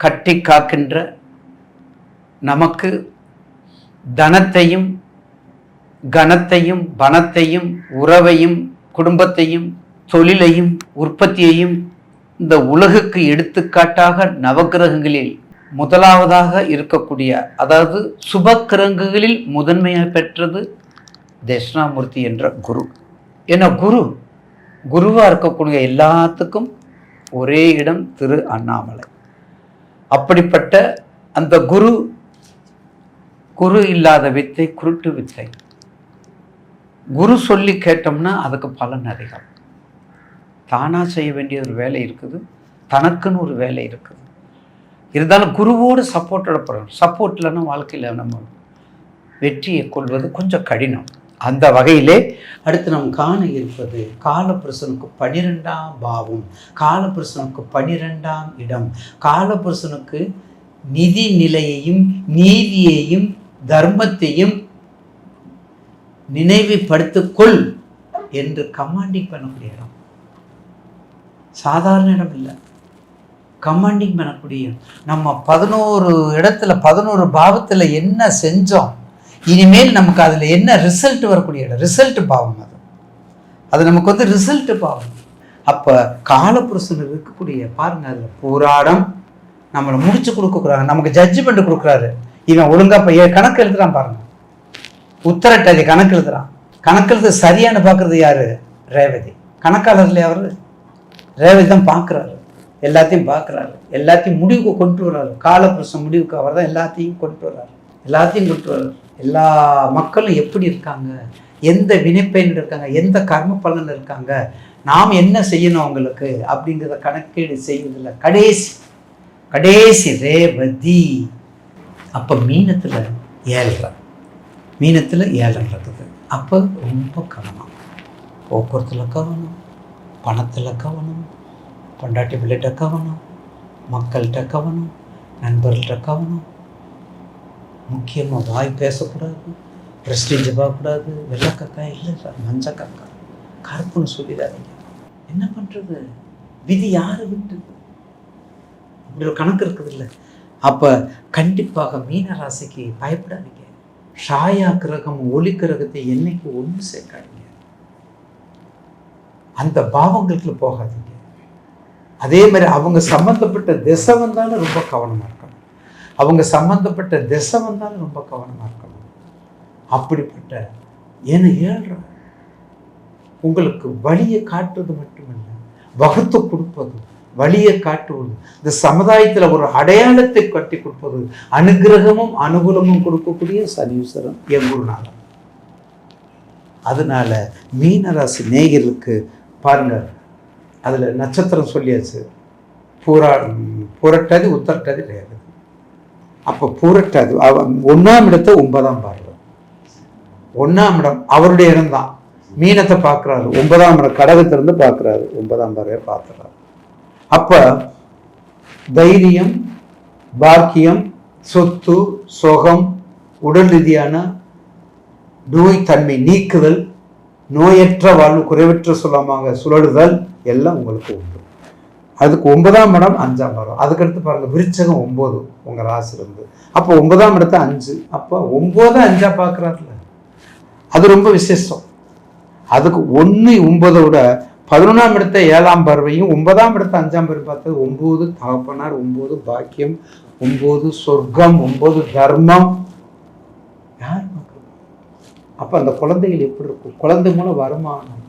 கட்டி காக்கின்ற நமக்கு தனத்தையும் கனத்தையும் பணத்தையும் உறவையும் குடும்பத்தையும் தொழிலையும் உற்பத்தியையும் இந்த உலகுக்கு எடுத்துக்காட்டாக நவக்கிரகங்களில் முதலாவதாக இருக்கக்கூடிய அதாவது சுபக்கிரங்குகளில் முதன்மையாக பெற்றது தட்சிணாமூர்த்தி என்ற குரு. ஏன்னா குரு குருவாக இருக்கக்கூடிய எல்லாத்துக்கும் ஒரே இடம் திரு அண்ணாமலை. அப்படிப்பட்ட அந்த குரு குரு இல்லாத வித்தை குருட்டு வித்தை. குரு சொல்லி கேட்டோம்னா அதுக்கு பலன் அதிகம். தானாக செய்ய வேண்டிய ஒரு வேலை இருக்குது. தனக்குன்னு ஒரு வேலை இருக்குது. இருந்தாலும் குருவோடு சப்போர்ட்டோட போகிறோம் சப்போர்ட் இல்லைன்னா வாழ்க்கையில் நம்ம வெற்றியை கொள்வது கொஞ்சம் கடினம். அந்த வகையிலே அடுத்து நாம் காண இருப்பது காலபுருஷனுக்கு பனிரெண்டாம் பாவம் காலபுருஷனுக்கு பனிரெண்டாம் இடம் காலபுருஷனுக்கு நிதி நிலையையும் நீதியையும் தர்மத்தையும் நினைவுபடுத்திக்கொள் என்று கமாண்டிங் பண்ணக்கூடிய இடம். சாதாரண இடம் இல்லை. கமாண்டிங் பண்ணக்கூடிய நம்ம பதினோரு இடத்துல பதினோரு பாவத்தில் என்ன செஞ்சோம்? இனிமேல் நமக்கு அதில் என்ன ரிசல்ட் வரக்கூடிய இடம்? ரிசல்ட் பாவம் அது. அது நமக்கு வந்து ரிசல்ட் பாவம். அப்போ காலப்புருஷன் இருக்கக்கூடிய பாருங்க அதில் போராடம் நம்மளை முடிச்சு கொடுக்குறாங்க நமக்கு ஜட்ஜ்மெண்ட் கொடுக்குறாரு. இவன் ஒழுங்காக இப்போ கணக்கு எழுதுறான் பாருங்க. உத்தரட்டதி கணக்கு எழுதுறான். கணக்கு எழுது சரியானு பார்க்கறது யார்? ரேவதி. கணக்காளர்ல அவர்? ரேவதி தான் பார்க்குறாரு. எல்லாத்தையும் பார்க்குறாரு. எல்லாத்தையும் முடிவுக்கு கொண்டு வர்றாரு. காலப்புருஷன் முடிவுக்கு அவர் தான் எல்லாத்தையும் கொண்டு வர்றாரு. எல்லாத்தையும் கொண்டு வர்றாரு. எல்லா மக்களும் எப்படி இருக்காங்க? எந்த வினைப்பயனில் இருக்காங்க? எந்த கர்ம பலனில் இருக்காங்க? நாம் என்ன செய்யணும் அவங்களுக்கு? அப்படிங்கிறத கணக்கீடு செய்வதில் கடைசி கடைசி ரேவதி. அப்போ மீனத்தில் ஏழ்ரை. மீனத்தில் ஏழம் இருக்குது அப்போ ரொம்ப கவனம். போக்குவரத்தில் கவனம் பணத்தில் கவனம் பொண்டாட்டி பிள்ளைகிட்ட கவனம் மக்கள்கிட்ட கவனம் நண்பர்கள்ட்ட கவனம் முக்கியமாக வாய் பேசக்கூடாது ப்ரெஸ்டீஜ் பார்க்கக்கூடாது வெள்ளக்கக்கா இல்லை சார் மஞ்சள் கக்கா கருப்புன்னு சொல்லிடாதீங்க. என்ன பண்ணுறது விதி யாரை விட்டுது? அப்படி ஒரு கணக்கு இருக்குது இல்லை அப்போ கண்டிப்பாக மீன ராசிக்கு பயப்படாதீங்க. ஷாயா கிரகம் ஒளி கிரகத்தை என்னைக்கு ஒன்று சேர்க்காதீங்க. அந்த பாவங்களுக்கு போகாதீங்க. அதே மாதிரி அவங்க சம்மந்தப்பட்ட திசை வந்தாலும் ரொம்ப கவனமாக இருக்கும் அவங்க சம்மந்தப்பட்ட திசை வந்தாலும் ரொம்ப கவனமாக இருக்கணும். அப்படிப்பட்ட ஏன்னா ஏழ்ற உங்களுக்கு வழியை காட்டுவது மட்டுமல்ல வகுத்து கொடுப்பது வழியை காட்டுவது இந்த சமுதாயத்தில் ஒரு அடையாளத்தை கட்டி கொடுப்பது அனுகிரகமும் அனுகூலமும் கொடுக்கக்கூடிய சனீஸ்வரன் என் குருநாதன். அதனால மீனராசி நேயர்களுக்கு பாருங்க அதில் நட்சத்திரம் சொல்லியாச்சு. பூரா புரட்டாதி உத்தரட்டாதி ரேவதி அப்போ புரட்டாது. அவன் ஒன்றாம் இடத்தை ஒன்பதாம் பார்வை. ஒன்றாம் இடம் அவருடைய இடம்தான். மீனத்தை பார்க்குறாரு. ஒன்பதாம் இடம் கடகத்திலிருந்து பார்க்குறாரு. ஒன்பதாம் பார்வையை பார்த்துறாரு. அப்போ தைரியம் பாக்கியம் சொத்து சுகம் உடல் ரீதியான நோய் தன்மை நீக்குதல் நோயற்ற வாழ்வு குறைவற்ற சொல்லாமாங்க சுழலுதல் எல்லாம் உங்களுக்கு உண்டு. அதுக்கு ஒன்பதாம் இடம் அஞ்சாம் இடம். அதுக்கடுத்து பாருங்க விருச்சகம் ஒன்பது உங்க ராசி இருந்து அப்போ ஒன்பதாம் இடத்த அஞ்சு. அப்போ ஒன்பது அஞ்சா பார்க்குறாருல அது ரொம்ப விசேஷம். அதுக்கு ஒன்று ஒன்பதை விட பதினொன்றாம் இடத்த ஏழாம் பார்வையும் ஒன்பதாம் இடத்த அஞ்சாம் பார்வை பார்த்தது ஒம்பது தகப்பனார் ஒம்பது பாக்கியம் ஒம்பது சொர்க்கம் ஒம்பது தர்மம். யார் அப்போ அந்த குழந்தைகள் எப்படி இருக்கும்? குழந்தை மூலம் வருமானம்.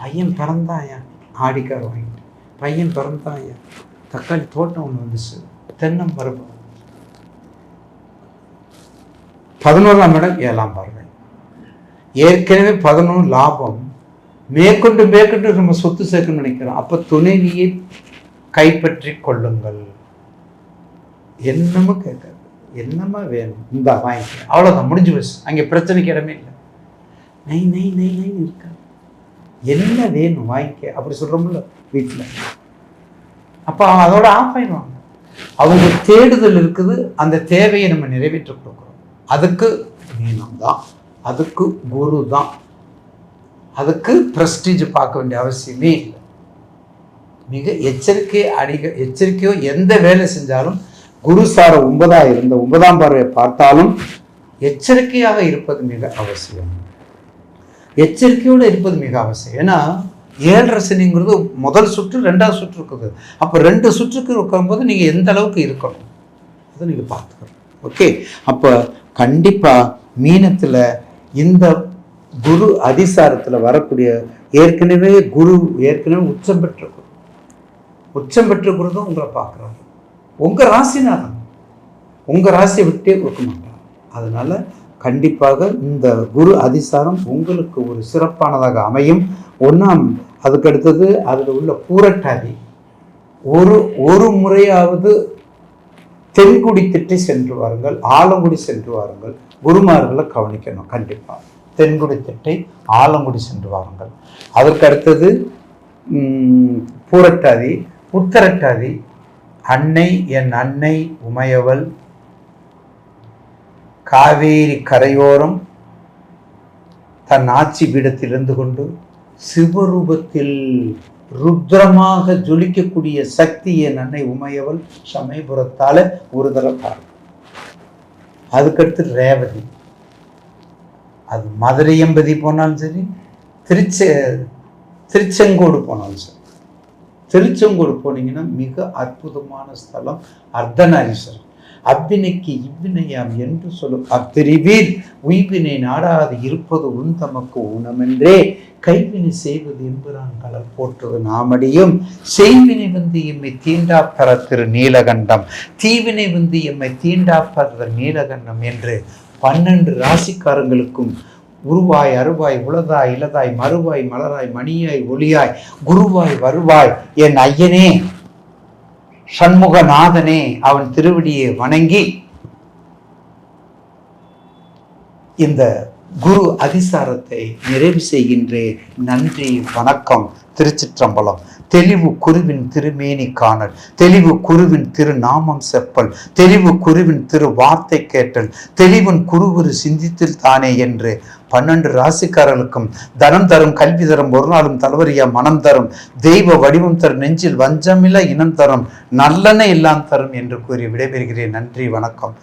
பையன் பிறந்தாயா? ஆடிக்கார் வாங்கிட்டு. பையன் பிறந்தாயா தக்காளி தோட்டம் ஒன்று வந்துச்சு. தென்னம் பருவம் பதினோராம் இடம் ஏழாம் பார்வை. ஏற்கனவே பதினொன்று லாபம். மேற்கொண்டு மேற்கொண்டு நம்ம சொத்து சேர்க்கணும்னு நினைக்கிறோம். அப்போ துணைவியை கைப்பற்றி கொள்ளுங்கள். என்னமோ கேட்காது. என்னமா வேணும். இந்த வாங்கிக்க அவ்வளோதான் முடிஞ்சு போச்சு. அங்கே பிரச்சனைக்கு இடமே இல்லை. நை நை நை நைன்னு இருக்காது. என்ன வேணும் வாங்கிக்க அப்படி சொல்கிறோம்ல வீட்டில் அப்போ அதோட ஆஃப் ஆயிடுவாங்க அவங்க தேடுதல் இருக்குது அந்த தேவையை நம்ம நிறைவேற்றி கொடுக்குறோம். அதுக்கு மீனம் தான். அதுக்கு குரு தான். அதுக்கு ப்ரெஸ்டீஜ் பார்க்க வேண்டிய அவசியமே இல்லை. மிக எச்சரிக்கை அடிக எச்சரிக்கையோ எந்த வேலை செஞ்சாலும் குரு சார ஒன்பதாக இருந்த ஒன்பதாம் பார்வையை பார்த்தாலும் எச்சரிக்கையாக இருப்பது மிக அவசியம். எச்சரிக்கையோடு இருப்பது மிக அவசியம். ஏன்னா ஏழரை சனிங்கிறது முதல் சுற்று ரெண்டாவது சுற்று இருக்குது. அப்போ ரெண்டு சுற்றுக்கு இருக்கும்போது நீங்கள் எந்த அளவுக்கு இருக்கணும்? அதை நீங்கள் பார்த்துக்கணும். ஓகே? அப்போ கண்டிப்பாக மீனத்தில் இந்த குரு அதிசாரத்தில் வரக்கூடிய ஏற்கனவே குரு ஏற்கனவே உச்சம் பெற்ற குரு உச்சம் பெற்ற குரு தான் உங்களை பார்க்குறாரு. உங்கள் ராசினாதான் உங்கள் ராசியை விட்டே கொடுக்க மாட்டார். அதனால் கண்டிப்பாக இந்த குரு அதிசாரம் உங்களுக்கு ஒரு சிறப்பானதாக அமையும். ஒன்றாம் அதுக்கடுத்தது அதில் உள்ள பூரட்டாதி. ஒரு ஒரு முறையாவது தென்குடி திட்டி சென்று வாருங்கள் ஆலங்குடி சென்று வாருங்கள். குருமார்களை கவனிக்கணும் கண்டிப்பாக தென்குடி திட்டை ஆலங்குடி சென்று வாருங்கள். அதற்கு அடுத்தது பூரட்டாதி. உத்தரட்டாதி. அன்னை என் அன்னை உமையவள் காவேரி கரையோரம் தன் ஆட்சி பீடத்தில் இருந்து கொண்டு சிவரூபத்தில் ருத்ரமாக ஜொலிக்கக்கூடிய சக்தியை நன்னை உமையவள் சமயபுரத்தால் ஒரு தடவை அதுக்கடுத்து ரேவதி. அது மதுரை எம்பதி போனாலும் சரி திருச்ச திருச்செங்கோடு போனாலும் சரி. திருச்செங்கோடு போனீங்கன்னா மிக அற்புதமான ஸ்தலம் அர்த்தநாரீஸ்வரர். அவ்வினைக்கு இவ்வினையாம் என்று சொல்லும். அப்பிரிவீர் உய்வினை நாடாது இருப்பது உன் தமக்கு ஊனமென்றே. கைவினை செய்வது என்பதான் கலர் போற்றுவது நாமடியும். செய்வினை வந்து எம்மை தீண்டா பெற திரு நீலகண்டம். தீவினை வந்து எம்மை தீண்டா பெற நீலகண்டம் என்று பன்னெண்டு ராசிக்காரங்களுக்கும் உருவாய் அருவாய் உளதாய் இளதாய் மறுவாய் மலராய் மணியாய் ஒளியாய் குருவாய் வருவாய். என் ஐயனே சண்முகநாதனே அவன் திருவடியை வணங்கி இந்த குரு அதிசாரத்தை நிறைவு செய்கின்றேன் நன்றி வணக்கம் திருச்சிற்றம்பலம். தெளிவு குருவின் திருமேனி காணல். தெளிவு குருவின் திரு நாமம் செப்பல். தெளிவு குருவின் திரு வார்த்தை கேட்டல். தெளிவன் குருவுரு சிந்தித்தில் தானே என்று பன்னெண்டு ராசிக்காரர்களுக்கும் தனம் தரும் கல்வி தரும் ஒரு நாளும் தலைவரியா மனம் தரும் தெய்வ வடிவம் தரும் நெஞ்சில் வஞ்சமில்ல இனம் தரும் நல்லெண்ணெய் எல்லாம் தரும் என்று கூறி விடைபெறுகிறேன். நன்றி வணக்கம்.